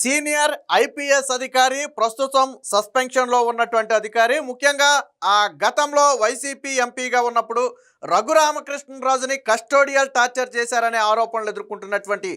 Senior IPS అధికారి ప్రస్తుతం సస్పెన్షన్లో ఉన్నటువంటి అధికారి. ముఖ్యంగా ఆ గతంలో వైసీపీ ఎంపీగా ఉన్నప్పుడు రఘురామకృష్ణరాజుని కస్టోడియల్ టార్చర్ చేశారనే ఆరోపణలు ఎదుర్కొంటున్నటువంటి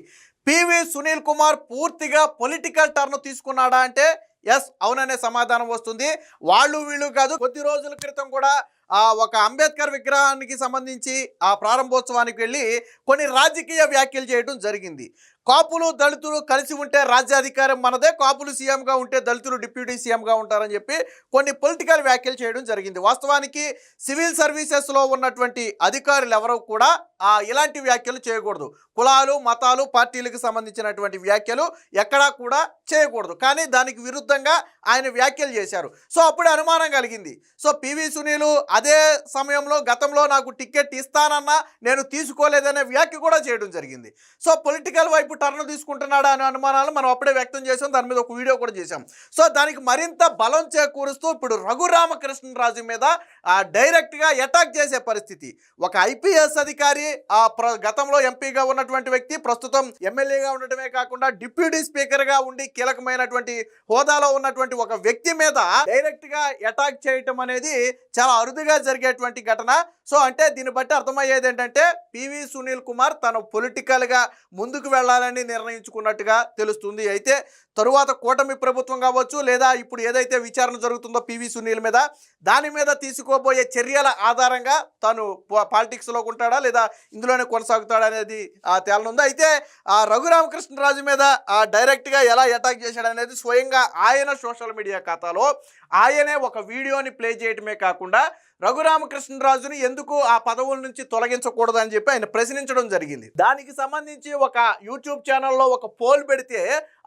పివి సునీల్ కుమార్ పూర్తిగా పొలిటికల్ టర్న్ తీసుకున్నాడా అంటే ఎస్ అవుననే సమాధానం వస్తుంది. వాళ్ళు వీళ్ళు కాదు కొద్ది రోజుల క్రితం కూడా ఆ ఒక అంబేద్కర్ విగ్రహానికి సంబంధించి ఆ ప్రారంభోత్సవానికి వెళ్ళి కొన్ని రాజకీయ వ్యాఖ్యలు చేయడం జరిగింది. కాపులు దళితులు కలిసి ఉంటే రాజ్యాధికారం మనదే కాపులు సీఎంగా ఉంటే దళితులు డిప్యూటీ సీఎంగా ఉంటారని చెప్పి కొన్ని పొలిటికల్ వ్యాఖ్యలు చేయడం జరిగింది. వాస్తవానికి సివిల్ సర్వీసెస్లో ఉన్నటువంటి అధికారులు ఎవరూ కూడా ఆ, ఇలాంటి వ్యాఖ్యలు చేయకూడదు. కులాలు మతాలు పార్టీలకు సంబంధించినటువంటి వ్యాఖ్యలు ఎక్కడా కూడా చేయకూడదు. కానీ దానికి విరుద్ధంగా ఆయన వ్యాఖ్యలు చేశారు. సో అప్పుడే అనుమానం కలిగింది. సో పివి సునీలు అదే సమయంలో గతంలో నాకు టికెట్ ఇస్తానన్నా నేను తీసుకోలేదనే వ్యాఖ్య కూడా చేయడం జరిగింది. సో పొలిటికల్ వైపు టర్న్ తీసుకుంటున్నాడా అనే అనుమానాలు మనం అప్పుడే వ్యక్తం చేసాం దాని మీద ఒక వీడియో కూడా చేశాం. సో దానికి మరింత బలం చేకూరుస్తూ ఇప్పుడు రఘురామకృష్ణరాజు మీద డైరెక్ట్గా అటాక్ చేసే పరిస్థితి. ఒక ఐపీఎస్ అధికారి ఆ ప్ర గతంలో ఎంపీగా ఉన్నటువంటి వ్యక్తి ప్రస్తుతం ఎమ్మెల్యేగా ఉండటమే కాకుండా డిప్యూటీ స్పీకర్గా ఉండి కీలకమైనటువంటి హోదాలో ఉన్నటువంటి ఒక వ్యక్తి మీద డైరెక్ట్గా అటాక్ చేయటం అనేది చాలా అరుదుగా జరిగేటువంటి ఘటన. సో అంటే దీన్ని బట్టి అర్థమయ్యేది ఏంటంటే పివి సునీల్ కుమార్ తను పొలిటికల్గా ముందుకు వెళ్ళాలని నిర్ణయించుకున్నట్టుగా తెలుస్తుంది. అయితే తరువాత కూటమి ప్రభుత్వం కావచ్చు లేదా ఇప్పుడు ఏదైతే విచారణ జరుగుతుందో పివి సునీల్ మీద దాని మీద తీసుకోబోయే చర్యల ఆధారంగా తాను పా- పాలిటిక్స్లోకి ఉంటాడా లేదా ఇందులోనే కొనసాగుతాడా అనేది ఆ, తేలనుంది. అయితే ఆ రఘురామకృష్ణరాజు మీద డైరెక్ట్గా ఎలా అటాక్ చేశాడనేది స్వయంగా ఆయన సోషల్ మీడియా ఖాతాలో ఆయనే ఒక వీడియోని ప్లే చేయటమే కాకుండా రఘురామకృష్ణరాజుని ఎందుకు ఆ పదవుల నుంచి తొలగించకూడదని చెప్పి ఆయన ప్రశ్నించడం జరిగింది. దానికి సంబంధించి ఒక యూట్యూబ్ ఛానల్లో ఒక పోల్ పెడితే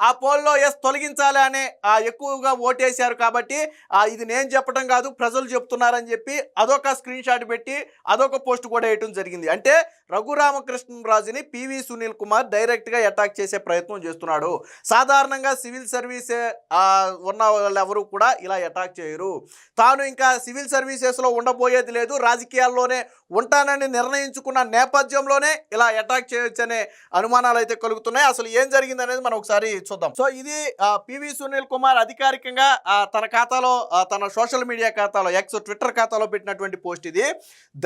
ఆ పోల్లో ఎస్ తొలగించాలి అనే ఎక్కువగా ఓటేశారు కాబట్టి ఇది నేను చెప్పడం కాదు ప్రజలు చెప్తున్నారని చెప్పి అదొక స్క్రీన్ షాట్ పెట్టి అదొక పోస్ట్ కూడా వేయటం జరిగింది. అంటే రఘురామకృష్ణరాజుని పివి సునీల్ కుమార్ డైరెక్ట్గా అటాక్ చేసే ప్రయత్నం చేస్తున్నాడు. సాధారణంగా సివిల్ సర్వీసే ఉన్న వాళ్ళు ఎవరు కూడా ఇలా అటాక్ చేయరు. తాను ఇంకా సివిల్ సర్వీసెస్లో ఉండబోయేది లేదు. రాజకీయాల్లోనే ఉంటానని నిర్ణయించుకున్న నేపథ్యంలోనే ఇలా అటాక్ చేయొచ్చనే అనుమానాలు అయితే కలుగుతున్నాయి. అసలు ఏం జరిగింది అనేది మనం ఒకసారి చూద్దాం. సో ఇది పివి సునీల్ కుమార్ అధికారికంగా తన ఖాతాలో తన సోషల్ మీడియా ఖాతాలో ఎక్స్ ట్విట్టర్ ఖాతాలో పెట్టినటువంటి పోస్ట్ ఇది.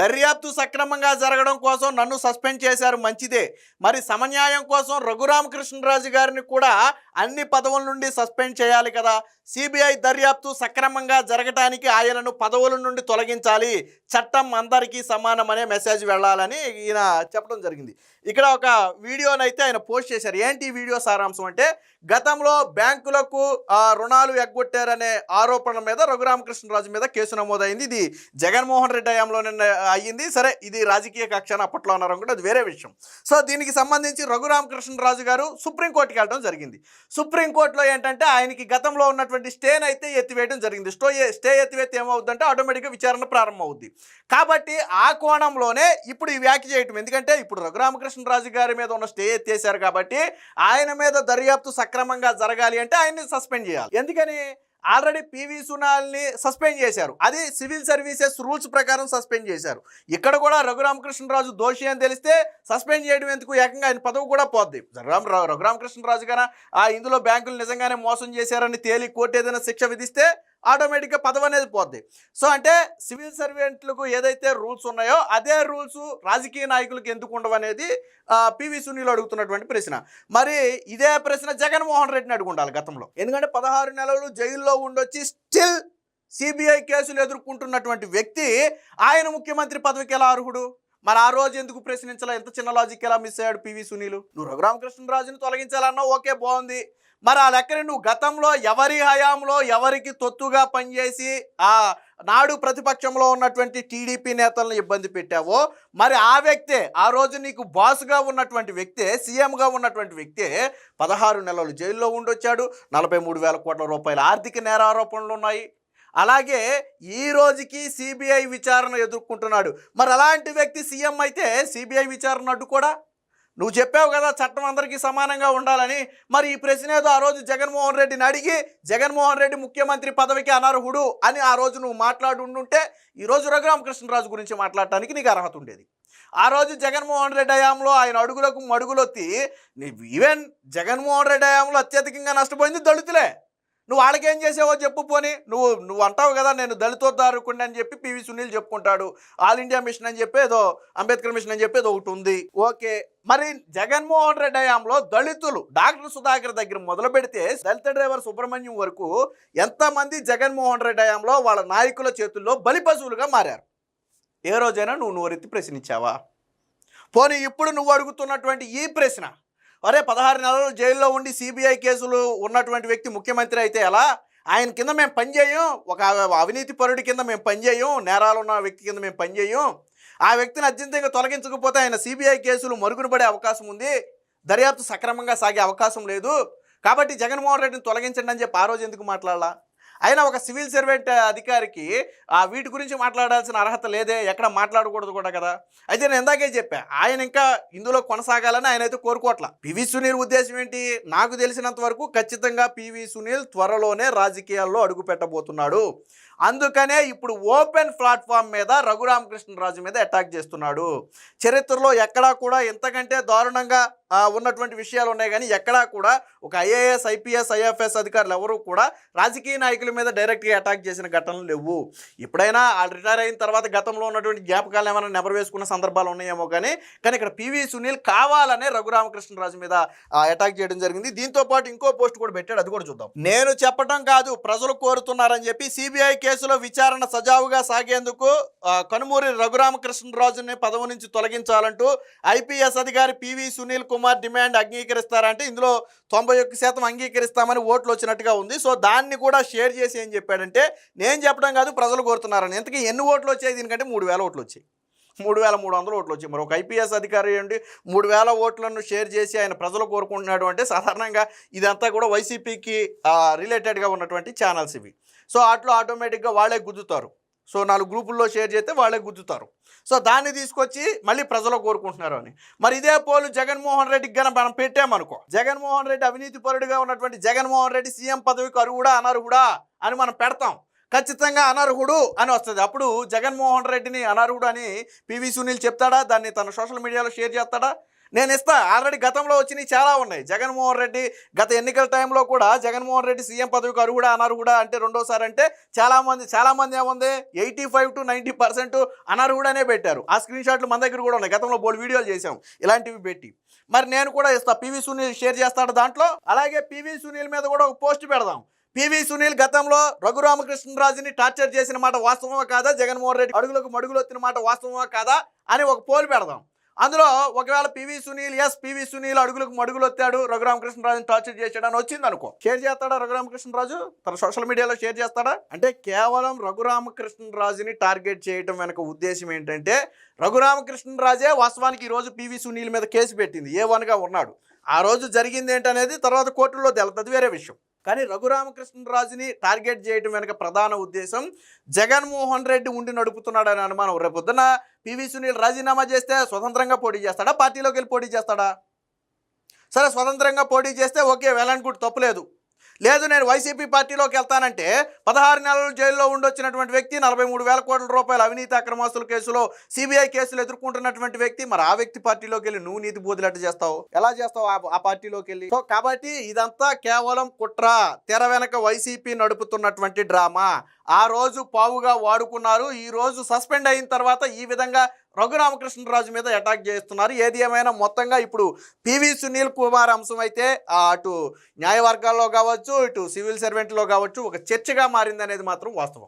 దర్యాప్తు సక్రమంగా జరగడం కోసం నన్ను సస్పెండ్ చేశారు. మంచిదే. మరి సమన్యాయం కోసం రఘురామకృష్ణరాజు గారిని కూడా అన్ని పదవుల నుండి సస్పెండ్ చేయాలి కదా. సిబిఐ దర్యాప్తు సక్రమంగా జరగటానికి ఆయనను పదవుల నుండి తొలగించాలి చట్టం అందరికీ సమానం అనే మెసేజ్ వెళ్ళాలని ఈయన చెప్పడం జరిగింది. ఇక్కడ ఒక వీడియోనైతే ఆయన పోస్ట్ చేశారు. ఏంటి వీడియో సారాంశం అంటే గతంలో బ్యాంకులకు రుణాలు ఎగ్గొట్టారనే ఆరోపణల మీద రఘురామకృష్ణరాజు మీద కేసు నమోదైంది. ఇది జగన్మోహన్ రెడ్డి హయాంలో అయ్యింది. సరే ఇది రాజకీయ కక్ష అని అప్పట్లో అన్నారు కూడా అది వేరే విషయం. సో దీనికి సంబంధించి రఘురామకృష్ణరాజు గారు సుప్రీంకోర్టుకి వెళ్ళడం జరిగింది. సుప్రీంకోర్టులో ఏంటంటే ఆయనకి గతంలో ఉన్నటువంటి స్టేని అయితే ఎత్తివేయడం జరిగింది. స్టో స్టే ఎత్తివేస్తే ఏమవుతుందంటే ఆటోమేటిక్గా విచారణ ప్రారంభమవుద్ది. కాబట్టి ఆ కోణంలోనే ఇప్పుడు ఈ వ్యాఖ్య చేయటం. ఎందుకంటే ఇప్పుడు రఘురామకృష్ణరాజు గారి మీద ఉన్న స్టే ఎత్తేసారు కాబట్టి ఆయన మీద దర్యాప్తు సక్రమంగా జరగాలి అంటే ఆయన్ని సస్పెండ్ చేయాలి. ఎందుకని? ఆల్రెడీ పివి సునాల్ని సస్పెండ్ చేశారు. అది సివిల్ సర్వీసెస్ రూల్స్ ప్రకారం సస్పెండ్ చేశారు. ఇక్కడ కూడా రఘురామకృష్ణరాజు దోషి అని తెలిస్తే సస్పెండ్ చేయడం ఎందుకు? ఏకంగా ఆయన పదవి కూడా పోద్ది. రఘురామ రఘురామకృష్ణరాజు గాన ఆ ఇందులో బ్యాంకులు నిజంగానే మోసం చేశారని తేలి కోర్టు ఏదైనా శిక్ష విధిస్తే ఆటోమేటిక్గా పదవి అనేది పోద్ది. సో అంటే సివిల్ సర్వెంట్లకు ఏదైతే రూల్స్ ఉన్నాయో అదే రూల్స్ రాజకీయ నాయకులకు ఎందుకు ఉండవు అనేది పివి సునీలు అడుగుతున్నటువంటి ప్రశ్న. మరి ఇదే ప్రశ్న జగన్మోహన్ రెడ్డిని అడుగుండాలి గతంలో. ఎందుకంటే పదహారు నెలలు జైల్లో ఉండొచ్చి స్టిల్ సిబిఐ కేసులు ఎదుర్కొంటున్నటువంటి వ్యక్తి ఆయన ముఖ్యమంత్రి పదవికి ఎలా అర్హుడు? మరి ఆ రోజు ఎందుకు ప్రశ్నించాలా? ఎంత చిన్న లాజిక్ ఎలా మిస్ అయ్యాడు పివి సునీల్? నువ్వు రఘురామకృష్ణరాజుని తొలగించాలన్నా ఓకే బాగుంది. మరి ఆ లెక్కని నువ్వు గతంలో ఎవరి హయాంలో ఎవరికి తొత్తుగా పనిచేసి ఆ నాడు ప్రతిపక్షంలో ఉన్నటువంటి టీడీపీ నేతలను ఇబ్బంది పెట్టావో మరి ఆ వ్యక్తే ఆ రోజు నీకు బాసుగా ఉన్నటువంటి వ్యక్తే సీఎంగా ఉన్నటువంటి వ్యక్తే పదహారు నెలలు జైల్లో ఉండొచ్చాడు. నలభై మూడు వేల కోట్ల రూపాయల ఆర్థిక నేరారోపణలు ఉన్నాయి. అలాగే ఈ రోజుకి సిబిఐ విచారణ ఎదుర్కొంటున్నాడు. మరి అలాంటి వ్యక్తి సీఎం అయితే సిబిఐ విచారణ అడ్డుకోడా నువ్వు చెప్పావు కదా చట్టం అందరికీ సమానంగా ఉండాలని. మరి ఈ ప్రశ్న ఏదో ఆ రోజు జగన్మోహన్ రెడ్డిని అడిగి జగన్మోహన్ రెడ్డి ముఖ్యమంత్రి పదవికి అనర్హుడు అని ఆ రోజు నువ్వు మాట్లాడుంటుంటే ఈరోజు రఘురామకృష్ణరాజు గురించి మాట్లాడటానికి నీకు అర్హత ఉండేది. ఆ రోజు జగన్మోహన్ రెడ్డి హయాంలో ఆయన అడుగులకు మడుగులొత్తి నీ- ఈవెన్ జగన్మోహన్ రెడ్డి హయాంలో అత్యధికంగా నష్టపోయింది దళితులే. నువ్వు వాళ్ళకేం చేసావో చెప్పు పోని. నువ్వు నువ్వు అంటావు కదా నేను దళితోద్ధారకుడిని అని చెప్పి పివి సునీల్ చెప్పుకుంటాడు. ఆల్ ఇండియా మిషన్ అని చెప్పేదో అంబేద్కర్ మిషన్ అని చెప్పేది ఒకటి ఉంది. ఓకే. మరి జగన్మోహన్ రెడ్డి హయాంలో దళితులు డాక్టర్ సుధాకర్ దగ్గర మొదలు పెడితే దళిత డ్రైవర్ సుబ్రహ్మణ్యం వరకు ఎంతమంది జగన్మోహన్ రెడ్డి హయాంలో వాళ్ళ నాయకుల చేతుల్లో బలి పశువులుగా మారారు? ఏ రోజైనా నువ్వు నోరెత్తి ప్రశ్నించావా? పోనీ ఇప్పుడు నువ్వు అడుగుతున్నటువంటి ఈ ప్రశ్న అరే పదహారు నెలలు జైల్లో ఉండి సిబిఐ కేసులు ఉన్నటువంటి వ్యక్తి ముఖ్యమంత్రి అయితే ఎలా? ఆయన కింద మేము పనిచేయం ఒక అవినీతి పరుడి కింద మేము పనిచేయం నేరాలు ఉన్న వ్యక్తి కింద మేము పనిచేయం ఆ వ్యక్తిని అత్యంతంగా తొలగించకపోతే ఆయన సిబిఐ కేసులు మరుగున పడే అవకాశం ఉంది. దర్యాప్తు సక్రమంగా సాగే అవకాశం లేదు. కాబట్టి జగన్మోహన్ రెడ్డిని తొలగించండి అని చెప్పి ఆ రోజు ఎందుకు మాట్లాడాలా? అయినా ఒక సివిల్ సర్వెంట్ అధికారికి ఆ వీటి గురించి మాట్లాడాల్సిన అర్హత లేదే ఎక్కడ మాట్లాడకూడదు కూడా కదా. అయితే నేను ఇందాకే చెప్పా ఆయన ఇంకా ఇందులో కొనసాగాలని ఆయన అయితే కోరుకోవట్లా. పివి సునీల్ ఉద్దేశం ఏంటి? నాకు తెలిసినంత వరకు ఖచ్చితంగా పివి సునీల్ త్వరలోనే రాజకీయాల్లో అడుగు పెట్టబోతున్నాడు. అందుకనే ఇప్పుడు ఓపెన్ ప్లాట్ఫామ్ మీద రఘురామకృష్ణరాజు మీద అటాక్ చేస్తున్నాడు. చరిత్రలో ఎక్కడా కూడా ఇంతకంటే దారుణంగా ఉన్నటువంటి విషయాలు ఉన్నాయి. కానీ ఎక్కడా కూడా ఒక ఐఏఎస్ ఐపీఎస్ ఐఎఫ్ఎస్ అధికారులు ఎవరూ కూడా రాజకీయ నాయకుల మీద డైరెక్ట్గా అటాక్ చేసిన ఘటనలు లేవు. ఎప్పుడైనా వాళ్ళు రిటైర్ అయిన తర్వాత గతంలో ఉన్నటువంటి జ్ఞాపకాలు ఏమైనా నెబర్ వేసుకున్న సందర్భాలు ఉన్నాయేమో కానీ కానీ ఇక్కడ పివి సునీల్ కావాలనే రఘురామకృష్ణరాజు మీద అటాక్ చేయడం జరిగింది. దీంతో పాటు ఇంకో పోస్ట్ కూడా పెట్టాడు. అది కూడా చూద్దాం. నేను చెప్పడం కాదు ప్రజలు కోరుతున్నారని చెప్పి సిబిఐ కేసులో విచారణ సజావుగా సాగేందుకు కనుమూరి రఘురామకృష్ణరాజుని పదవి నుంచి తొలగించాలంటూ ఐపీఎస్ అధికారి పివి సునీల్ కుమార్ డిమాండ్ అంగీకరిస్తారంటే ఇందులో తొంభై ఒక్క శాతం అంగీకరిస్తామని ఓట్లు వచ్చినట్టుగా ఉంది. సో దాన్ని కూడా షేర్ చేసి ఏం చెప్పాడంటే నేను చెప్పడం కాదు ప్రజలు కోరుతున్నారని. ఇంతకీ ఎన్ని ఓట్లు వచ్చాయి? దీనికంటే మూడు వేల ఓట్లు వచ్చాయి. మూడు వేల మూడు వందల ఓట్లు వచ్చాయి. మరి ఒక ఐపీఎస్ అధికారి ఏంటి? మూడు వేల ఓట్లను షేర్ చేసి ఆయన ప్రజలు కోరుకుంటున్నాడు అంటే సాధారణంగా ఇదంతా కూడా వైసీపీకి రిలేటెడ్గా ఉన్నటువంటి ఛానల్స్ ఇవి. సో అట్లా ఆటోమేటిక్గా వాళ్ళే గుద్దుతారు. సో నాలుగు గ్రూపుల్లో షేర్ చేస్తే వాళ్ళే గుద్దుతారు. సో దాన్ని తీసుకొచ్చి మళ్ళీ ప్రజలు కోరుకుంటున్నారు అని. మరి ఇదే పోలు జగన్మోహన్ రెడ్డికి గన మనం పెట్టామనుకో జగన్మోహన్ రెడ్డి అవినీతి పరుడుగా ఉన్నటువంటి జగన్మోహన్ రెడ్డి సీఎం పదవికి అరుగుడా అనర్హుడా అని మనం పెడతాం. ఖచ్చితంగా అనర్హుడు అని వస్తుంది. అప్పుడు జగన్మోహన్ రెడ్డిని అనర్హుడు అని పివి సునీల్ చెప్తాడా? దాన్ని తన సోషల్ మీడియాలో షేర్ చేస్తాడా? నేను ఇస్తా. ఆల్రెడీ గతంలో వచ్చినవి చాలా ఉన్నాయి. జగన్మోహన్ రెడ్డి గత ఎన్నికల టైంలో కూడా జగన్మోహన్ రెడ్డి సీఎం పదవికి అర్హుడా అనర్హుడా అంటే రెండోసారి అంటే చాలామంది చాలామంది ఏముంది? Eighty five to ninety percent అనర్హుడనే పెట్టారు. ఆ స్క్రీన్ షాట్లు మన దగ్గర కూడా ఉన్నాయి. గతంలో బోల్డ్ వీడియోలు చేసాం ఇలాంటివి పెట్టి. మరి నేను కూడా ఇస్తా. పివి సునీల్ షేర్ చేస్తాడు దాంట్లో. అలాగే పివి సునీల్ మీద కూడా ఒక పోస్ట్ పెడదాం. పివి సునీల్ గతంలో రఘురామకృష్ణరాజుని టార్చర్ చేసిన మాట వాస్తవమా కాదా? జగన్మోహన్ రెడ్డి అడుగులకు మడుగులు వచ్చిన మాట వాస్తవమా కాదా? అని ఒక పోల్ పెడదాం. అందులో ఒకవేళ పివి సునీల్ ఎస్ పివి సునీల్ అడుగులకు మడుగులు వచ్చాడు రఘురామకృష్ణరాజుని టార్చర్ చేశాడు అని వచ్చింది అనుకో షేర్ చేస్తాడా రఘురామకృష్ణరాజు? తన సోషల్ మీడియాలో షేర్ చేస్తాడా? అంటే కేవలం రఘురామకృష్ణరాజుని టార్గెట్ చేయటం వెనక ఉద్దేశం ఏంటంటే రఘురామకృష్ణరాజే వాస్తవానికి ఈ రోజు పివి సునీల్ మీద కేసు పెట్టింది ఏ వన్గా ఉన్నాడు. ఆ రోజు జరిగింది ఏంటనేది తర్వాత కోర్టులో తెలుతుంది వేరే విషయం. కానీ రఘురామకృష్ణరాజుని టార్గెట్ చేయడం వెనక ప్రధాన ఉద్దేశం జగన్మోహన్ రెడ్డి ఉండి నడుపుతున్నాడని అనుమానం. రేపొద్దున పివి సునీల్ రాజీనామా చేస్తే స్వతంత్రంగా పోటీ చేస్తాడా? పార్టీలోకి వెళ్ళి పోటీ చేస్తాడా? సరే స్వతంత్రంగా పోటీ చేస్తే ఓకే వెల్ తప్పులేదు. లేదు నేను వైసీపీ పార్టీలోకి వెళ్తానంటే పదహారు నెలలు జైల్లో ఉండొచ్చినటువంటి వ్యక్తి నలభై మూడు వేల కోట్ల రూపాయల అవినీతి అక్రమాస్తుల కేసులో సిబిఐ కేసులు ఎదుర్కొంటున్నటువంటి వ్యక్తి మరి ఆ వ్యక్తి పార్టీలోకి వెళ్ళి నువ్వు నీతి బోధులట్టు చేస్తావు? ఎలా చేస్తావు ఆ- పార్టీలోకి వెళ్ళి? సో కాబట్టి ఇదంతా కేవలం కుట్ర తెర వెనక వైసీపీ నడుపుతున్నటువంటి డ్రామా. ఆ రోజు పావుగా వాడుకున్నారు ఈ రోజు సస్పెండ్ అయిన తర్వాత ఈ విధంగా రఘురామకృష్ణరాజు మీద అటాక్ చేస్తున్నారు. ఏది ఏమైనా మొత్తంగా ఇప్పుడు పివి సునీల్ కుమార్ అంశం అయితే అటు న్యాయవర్గాల్లో కావచ్చు ఇటు సివిల్ సర్వెంట్లో కావచ్చు ఒక చర్చగా మారింది అనేది మాత్రం వాస్తవం.